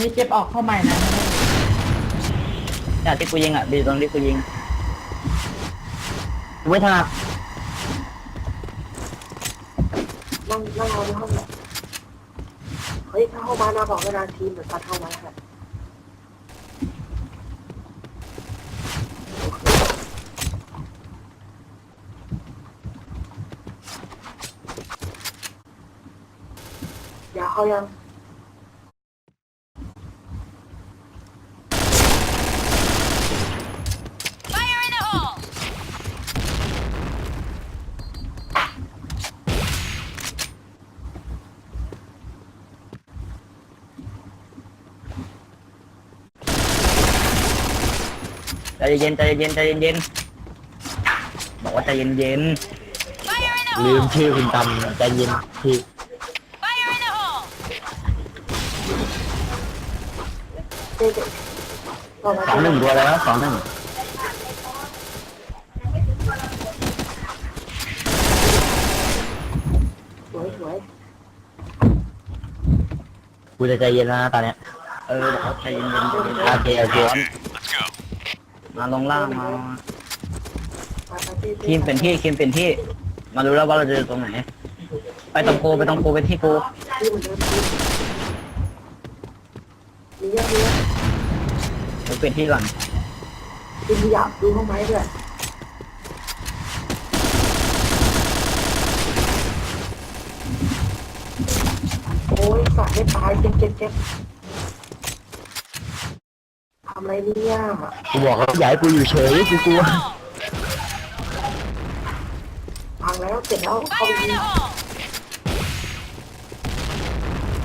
นี้เจ็บออกเข้าใหม่นะจากที่กูยิงอะดีตรงที่กูยิงกูไม่ถนัดนั่งนั่งรอในห้องเนี่ยเฮ้ยถ้าเข้ามานะบอกเวลาทีมเดี๋ยวตัดเข้ามาค่ะอย่าเข้ายัง Fire in the hole! ใจเย็นใจเย็นใจเย็นๆบอกว่าใจเย็นเย็น Fire in the ลืม hole! ชื่อคุณตำใจเย็นพี่ Fire in the hole! เจ๊เจ๊รอมาสองหนึ่งตัวแล้วสองหนึ่งสวยสวยกูจะใจเย็นแล้วนะตอนเนี้ยๆเออบอกว่าใจเย็นเย็นใจเย็นโอเคโอเค มาลงล่างมามาไปเจ๊จ๊ทีมเป็นที่ทีมเป็นที่ มารู้แล้วว่าเราจะอยู่ตรงไหน ไปตรงกูไปตรงกูไปที่กูที่เหมือนเดิมทีมมีเยอะมีเยอะกูเป็นที่ก่อนทีมขยับดูห้องไม้ด้วยโอ้ยสัตว์ไม่ตายเจ็บเจ็บเจ็บทำอะไรเนี่ยกูบอกเขาอยากให้กูอยู่เฉยกูกลัวพังแล้วเสร็จแล้วเข้าไป Fire ยิ in ง the hole!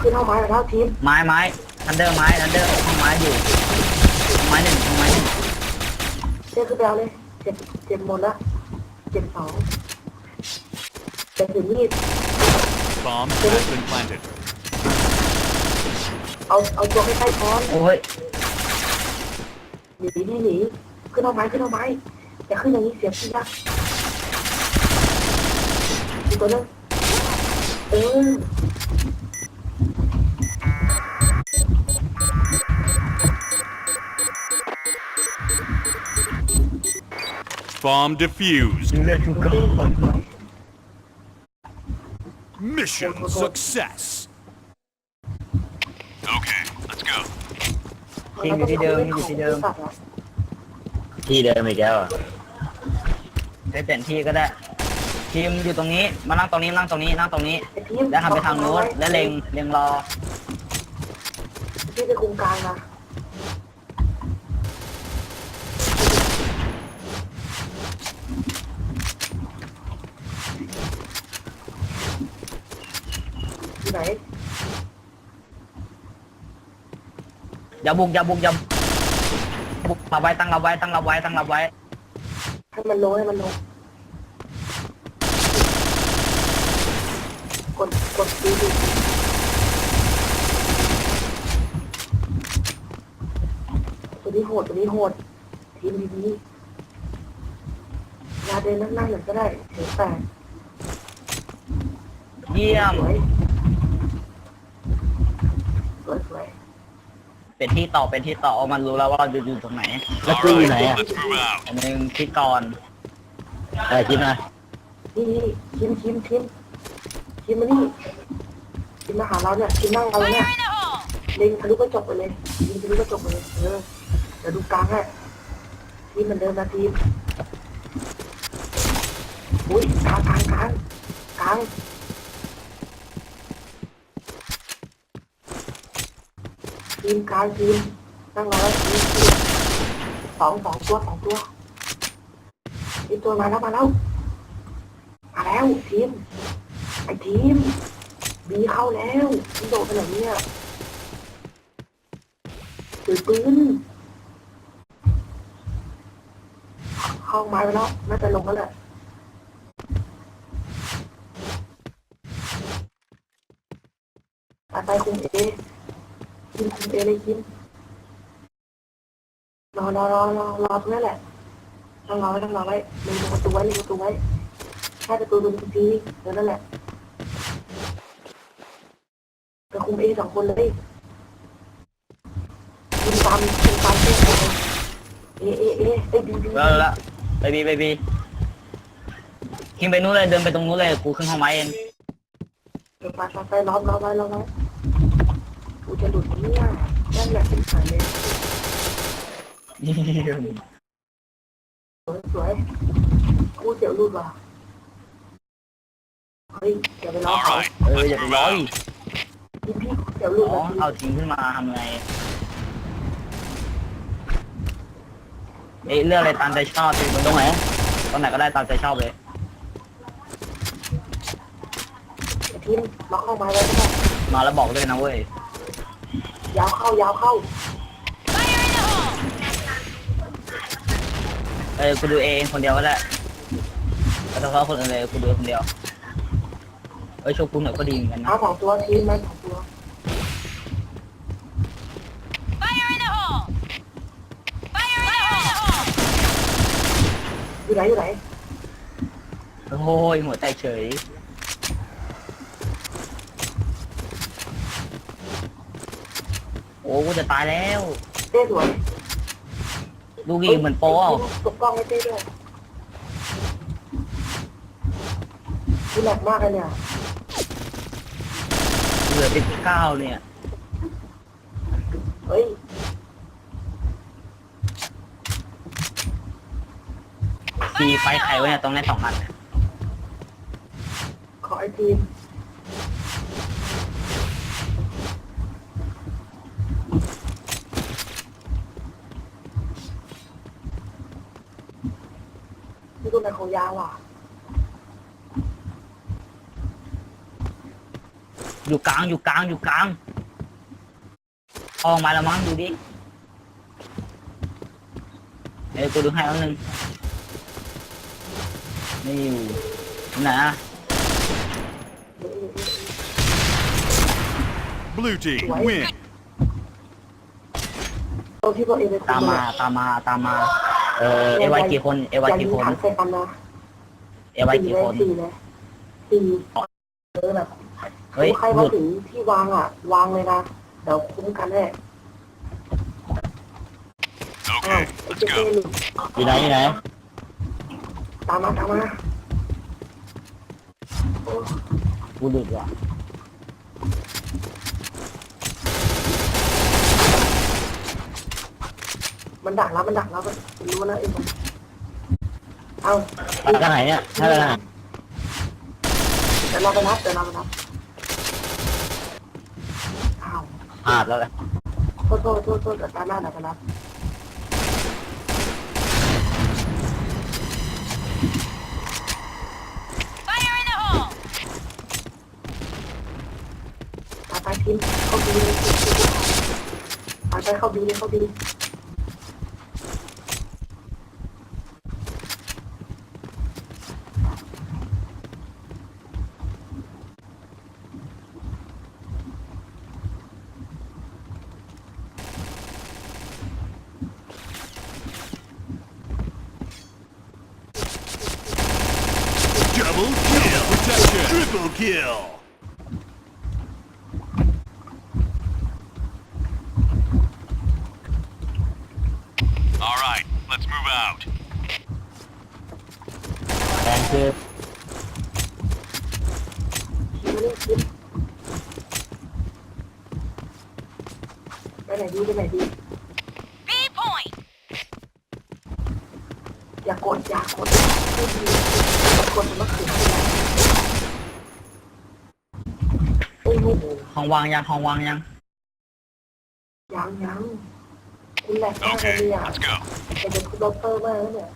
ขึ้นห้องไม้แล้วทีมไม้ไม้ทันเดอร์ไม้ทันเดอร์ห้องไม้อยู่ห้องไม้หนึ่งห้องไม้หนึ่งเจ๊ขึ้นไปเอาเลยเจ็บเจ็บหมดละเจ็บสองเจ็บถึงมีด Bomb has been planted. เอาเอาตัวใกล้ๆค้อนโอ้ย หนีหนีหนีขึ้นเอาไม้ขึ้นเอาไม้อย่าขึ้นอย่างนี้เสียพี่ละอีกตัวนึงเออ Bomb defused. เลือดกูก็ Mission success. Okay, let's go. ทีมอยู่ที่เดิมอยู่ที่เดิม ที่เดิมอีกแล้วอะไปเปลี่ยนที่ก็ได้ ทีมอยู่ตรงนี้ มานั่งตรงนี้นั่งตรงนี้นั่งตรงนี้ไอ้ทีมแล้วหันไปทางโน้นแล้วเล็งเล็งรอ ที่ไปคุมกลางนะที่ไหน อย่าบุกอย่าบุกอย่าบุกเราไว้ตั้งเราไว้ตั้งเราไว้ตั้งเราไว้ให้มันลงให้มันลงกดกดดูดูตัวนี้โหดตัวนี้โหดทีมดีๆยาเดินนั่งๆหน่อยก็ได้เสียงแตกเยี่ยมสวยสวยสวย เป็นที่ต่อเป็นที่ต่อเอามันรู้แล้วว่าเราจะอยู่ตรงไหนแล้วกูอยู่ไหนอะ Let's move out. อันหนึงที่ก่อนเออคิดมานี่นี่ชิมชิมชิมชิมมานี่ชิมมาหาเราเนี่ยชิมนั่งเราเนี่ย Fire in the hole! เล็งทะลุกระจกไปเลยยิงทะลุกระจกไปเลยเออเดี๋ยวดูกลางให้ทีมเหมือนเดิมนะทีมอุ้ยกลางกลางกลางกลาง ทีมกลางทีมนั่งรอแล้วทีมทีมสองสองตัวสองตัวอีกตัวมาแล้วมาแล้วมาแล้วทีมไอทีมบีเข้าแล้วทีมโดดไปไหนเนี่ยถือปืนเข้าไม้ไปแล้วน่าจะลงแล้วแหละไปไปคุมเอ คิมคุมเอเลยคิมรอรอรอรอรอตรงนั้นแหละต้องรอไว้ต้องรอไว้เล็งประตูไว้เล็งประตูไว้แค่ประตูตรงนี้เดี๋ยวนั่นแหละไปคุมเอสองคนเลยมตามทีมตามเพื่อนเลยเอะเอะเอะเอ้ยบีบีแล้วแล้วไปบีไปบีคิงไปนู้นเลยเดินไปตรงนู้นเลยกูขึ้นห้องไม้เองเดินไปไปไปล้อมล้อมไว้ล้อมไว้กูจะหลุด เนี่ยนั่นแหละเป็นสายเลยสวยสวยกูเสียวหลุดว่ะเฮ้ยอย่าไปล้อม All เขา right, เออ let's อย่าไป move ร้อย out. พี่พี่เสียวหลุดอ๋อว่ะเอาจริงขึ้นมาทำไง เอ้ยเรื่องอะไรตามใจชอบสิตรงไหนตรงไหนก็ได้ตามใจชอบเลย ทีมล็อกเข้ามาไว้ก็ได้มาแล้วบอกด้วยนะเว้ย ยาวเข้ายาวเข้า Fire in the hole! เออกูดูเองคนเดียวก็ได้แล้วถ้าเขาคนอื่นเลยกูดูคนเดียวเอ้ยโชกุนหน่อยก็ดีเหมือนกันนะเอาสองตัวทีมไหมสองตัว Fire in the hole! Fire in the hole! อยู่ไหนอยู่ไหนโอ้ยหัวใจเฉย โอ้กูจะตายแล้ว เต้สวยลูกอีกเหมือนโป๊ะตกกล้องให้เต้ด้วยกูแหลกมากเลยเนี่ยเหลือเป็นเก้าเนี่ยเฮ้ยทีไฟไข่ไว้เนี่ยตรงนี้สองอันขอไอทีมนี่ตัวไหน ของยาวอะอยู่กลางอยู่กลางอยู่กลางออกมาแล้วมั้งดูดิเอ้ยกูดูให้แล้วนึงนี่อยู่ไหนอะ Blue team, win. ตัวที่ตัวเองไปตามมาตามมาตามมา เออเอไวกี่คนเอไวอย่ายิกี่งคนถังใส่กันนะเอไวกี่คนสี่เลยสี่เออแบบเฮ้ยใครหมาลุดถึงที่วางอะ วางเลยนะเดี๋ยวคุ้มกันแน่อ้าว Okay, ไอ้ let's เจ๊ go. หลุดอยู่ไหนอยู่ไหนตามมาตามมาโอ้กูหลุดว่ะ มันดักแล้วมันดักแล้วมันรู้นะไอ้มันเอาไปทางไหนเนี่ยถ้าไปทางไหนเดี๋ยวเราไปรับเดี๋ยวเราไปรับอ้าวพลาดแล้วแหละโทษโทษโทษโทษเดี๋ยวตามหน้าเดี๋ยวไปรับ Fire in the hole! ตามไปทีมเข้าดีเลยตามไปเข้าดีเลยเข้าดี Double kill. Protection. Triple kill. All right, let's move out. แรงคือทีมไม่ได้ทีมไปไหนดีไปไหนดี B point! อย่ากดอย่ากดไม่ดีกดมันก็ขืนโอ้โหห้องวางยังห้องวางยังยังยังคุณแหลกมากเลย Okay, เนี่ย let's go. จะเป็นคุณด็อกเตอร์มากแล้วเนี่ย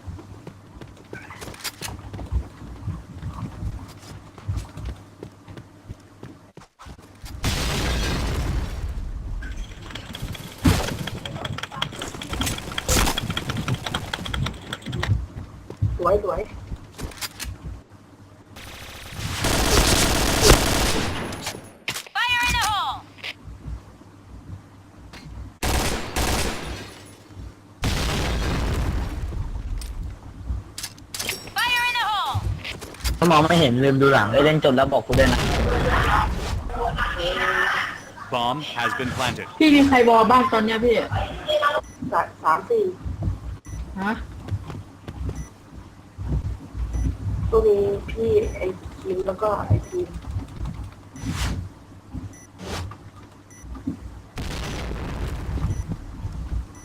สวยสวย Fire in the hole! Fire in the hole! ถ้า มองไม่เห็นลืมดูหลังเอ้ยเล่นจบแล้วบอกกูด้วยนะ Bomb has been planted. พี่มีใครบอลบ้างตอนเนี้ยพี่สาสามสี่ฮะก็มีพี่ไอคิวแล้วก็ไอทีม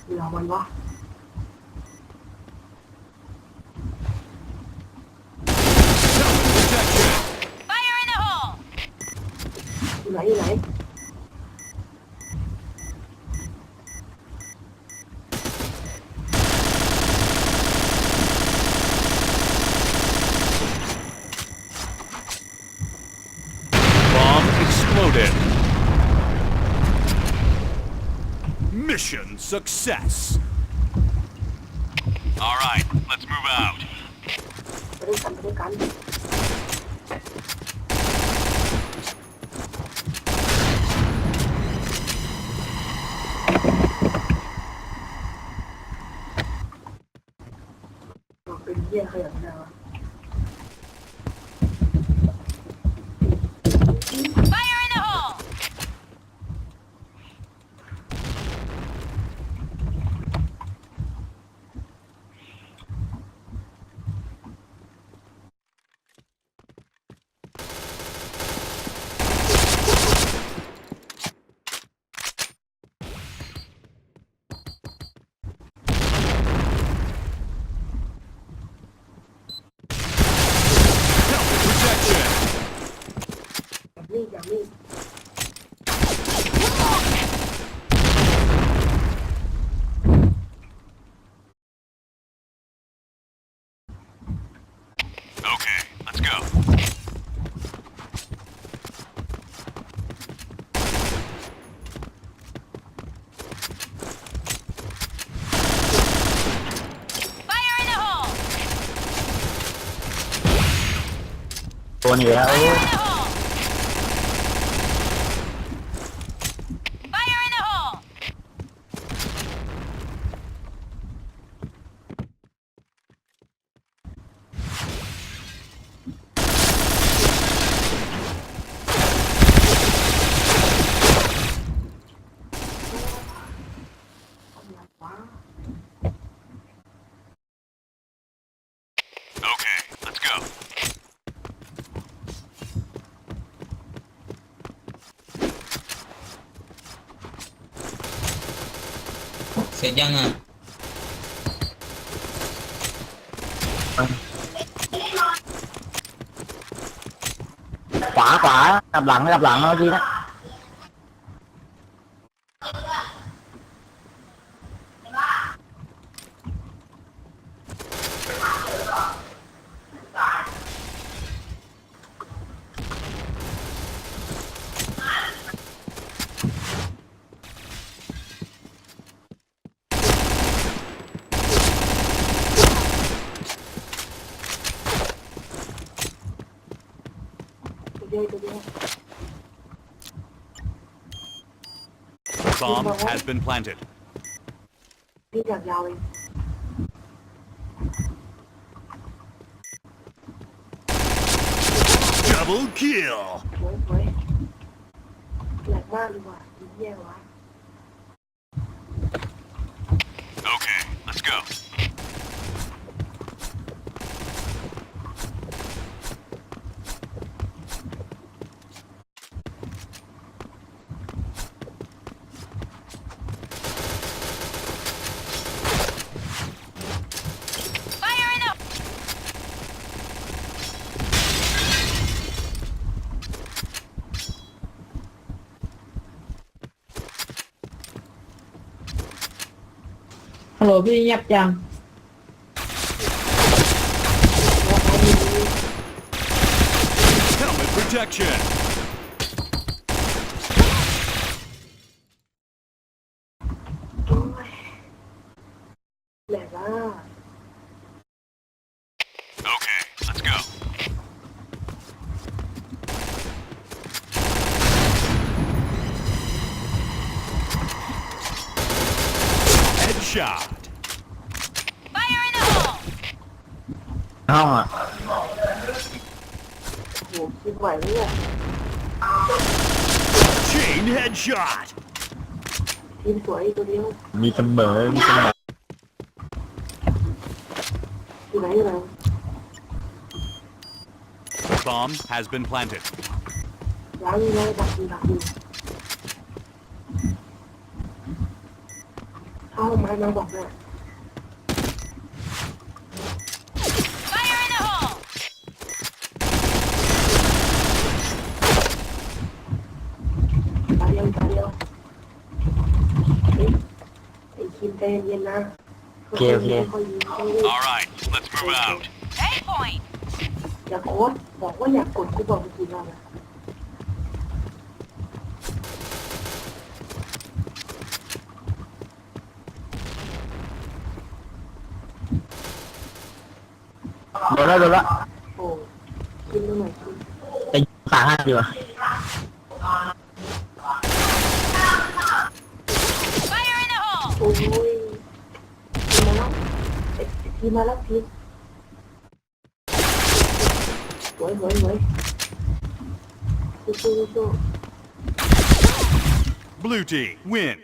เหลือมันวะ Mission success. All right, let's move out. Yeah, yeah, yeah. Let's go. 'Fire in the hole! ตัวนี้แล้ว Fire in the hole! Fire in the hole! ทำไมวะ Okay, let's go. เสร็จยังอะขวาขวากลับหลังกลับหลังเมื่อกี้นะ ตัวเดียวตัวเดียว Bomb has been planted. พี่อยากยาวเอง Double kill. สวยสวยแหลกมากเลยว่ะอีเหี้ยวะ ฮัลโหลพี่เงียบจัง Helmet protection. โอ้ยแหลกมาก Okay, let's go. Headshot. Fire in the hole! ห้องอะโหคิดไหวไหมเนี่ย Chain headshot. ทีมสวยตัวเดียวมีเสมอมีเสมออยู่ไหนอยู่ไหน Bomb has been planted. ล้างอยู่เลยดักอยู่ดักอยู่เอาไม้มาบอกเลย Fire in the hole! ตาเดียวตาเดียวเฮ้ย ไอ้คิมใจเย็นๆนะค่อยๆยิงค่อยๆยิงค่อยๆยิง All right, let's move out. A point! อย่าโค้ดบอกว่าอยากกดกูบอกไปกี่รอบแล้วโดนแล้วโดนแล้วโอ้กินมาหน่อยกินจะขาหักดีกว่า อ้ยทีมาแล้วเอ้ยทีมาแล้วทีสวยสวยสวยสู้สู้สู้ Blue team, win.